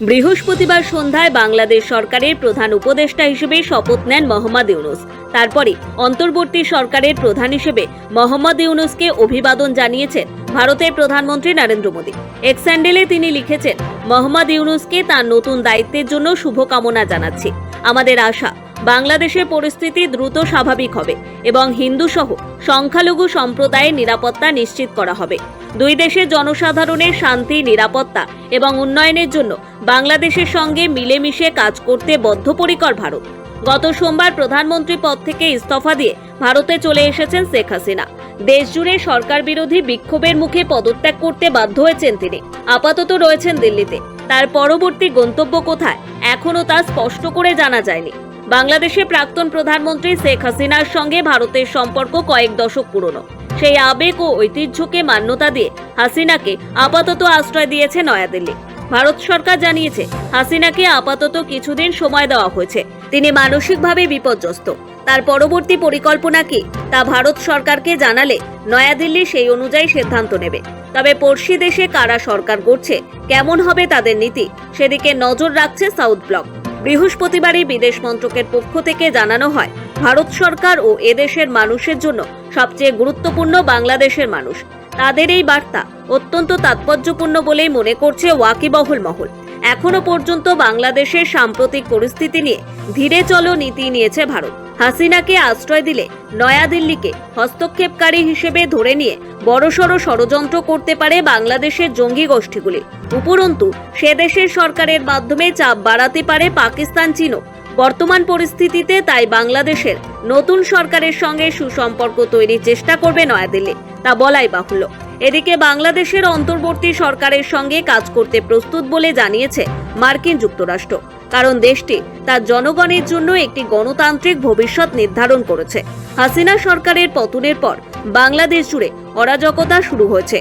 বৃহস্পতিবার সন্ধ্যায় বাংলাদেশ সরকারের প্রধান উপদেষ্টা হিসেবে শপথ নেন মোহাম্মদ ইউনুস। তারপরে অন্তর্বর্তী সরকারের প্রধান হিসেবে মোহাম্মদ ইউনুসকে অভিবাদন জানিয়েছেন ভারতের প্রধানমন্ত্রী নরেন্দ্র মোদী। এক্স স্যান্ডেলে তিনি লিখেছেন, মোহাম্মদ ইউনুসকে তার নতুন দায়িত্বের জন্য শুভকামনা জানাচ্ছি। আমাদের আশা বাংলাদেশের পরিস্থিতি দ্রুত স্বাভাবিক হবে এবং হিন্দু সহ সংখ্যালঘু সম্প্রদায়ের নিরাপত্তা নিশ্চিত করা হবে। দুই দেশের জনসাধারণের শান্তি, নিরাপত্তা এবং উন্নয়নের জন্য বাংলাদেশের সঙ্গে মিলেমিশে কাজ করতে বদ্ধপরিকর ভারত। গত সোমবার প্রধানমন্ত্রী পদ থেকে ইস্তফা দিয়ে ভারতে চলে এসেছেন শেখ হাসিনা। দেশজুড়ে সরকার বিরোধী বিক্ষোভের মুখে পদত্যাগ করতে বাধ্য হয়েছেন তিনি। আপাতত রয়েছেন দিল্লিতে। তার পরবর্তী গন্তব্য কোথায় এখনও তা স্পষ্ট করে জানা যায়নি। বাংলাদেশের প্রাক্তন প্রধানমন্ত্রী শেখ হাসিনার সঙ্গে ভারতের সম্পর্ক কয়েক দশক পুরনো। সেই আবেগ ও ঐতিহ্যকে মান্যতা দিয়ে হাসিনাকে আপাতত আশ্রয় দিয়েছে নয়াদিল্লি। ভারত সরকার জানিয়েছে, হাসিনাকে আপাতত কিছুদিন সময় দেওয়া হয়েছে। তিনি মানসিকভাবে বিপর্যস্ত। তার পরবর্তী পরিকল্পনা কি, তা ভারত সরকারকে জানালে নয়াদিল্লি সেই অনুযায়ী সিদ্ধান্ত নেবে। তবে পড়শি দেশে কারা সরকার করছে কেমন হবে তাদের নীতি, সেদিকে নজর রাখছে সাউথ ব্লক। বৃহস্পতিবারই বিদেশ মন্ত্রকের পক্ষ থেকে জানানো হয়, ভারত সরকার ও এদেশের মানুষের জন্য সবচেয়ে গুরুত্বপূর্ণ বাংলাদেশের মানুষ। তাদের এই বার্তা অত্যন্ত তাৎপর্যপূর্ণ বলেই মনে করছে ওয়াকিবহুল মহল। এখনও পর্যন্ত বাংলাদেশের সাম্প্রতিক পরিস্থিতি নিয়ে ধীরে চলো নীতি নিয়েছে ভারত। হাসিনাকে আশ্রয় দিলে নয়াদিল্লিকে হস্তক্ষেপকারী হিসেবে ধরে নিয়ে বড়সড় ষড়যন্ত্র করতে পারে বাংলাদেশের জঙ্গি গোষ্ঠীগুলি। উপরন্তু, সে দেশের সরকারের মাধ্যমে চাপ বাড়াতে পারে পাকিস্তান চীনও। বর্তমান পরিস্থিতিতে তাই বাংলাদেশের নতুন সরকারের সঙ্গে সুসম্পর্ক তৈরির চেষ্টা করবে নয়াদিল্লি, তা বলাই বাহুল্য। এদিকে বাংলাদেশের অন্তর্বর্তী সরকারের সঙ্গে কাজ করতে প্রস্তুত বলে জানিয়েছে মার্কিন যুক্তরাষ্ট্র। কারণ দেশটি তার জনগণের জন্য একটি গণতান্ত্রিক ভবিষ্যৎ নির্ধারণ করেছে। হাসিনা সরকারের পতনের পর বাংলাদেশ জুড়ে অরাজকতা শুরু হয়েছে।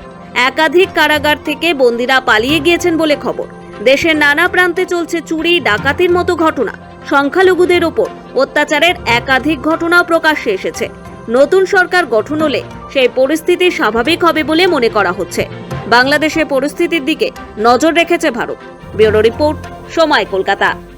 একাধিক কারাগার থেকে বন্দীরা পালিয়ে গিয়েছেন বলে খবর। দেশের নানা প্রান্তে চলছে চুরি, ডাকাতির মতো ঘটনা। সংখ্যালঘুদের ওপর অত্যাচারের একাধিক ঘটনাও প্রকাশ্যে এসেছে। নতুন সরকার গঠন হলে সেই পরিস্থিতি স্বাভাবিক হবে বলে মনে করা হচ্ছে। বাংলাদেশের পরিস্থিতির দিকে নজর রেখেছে ভারত। ব্যুরো রিপোর্ট সময় কলকাতা।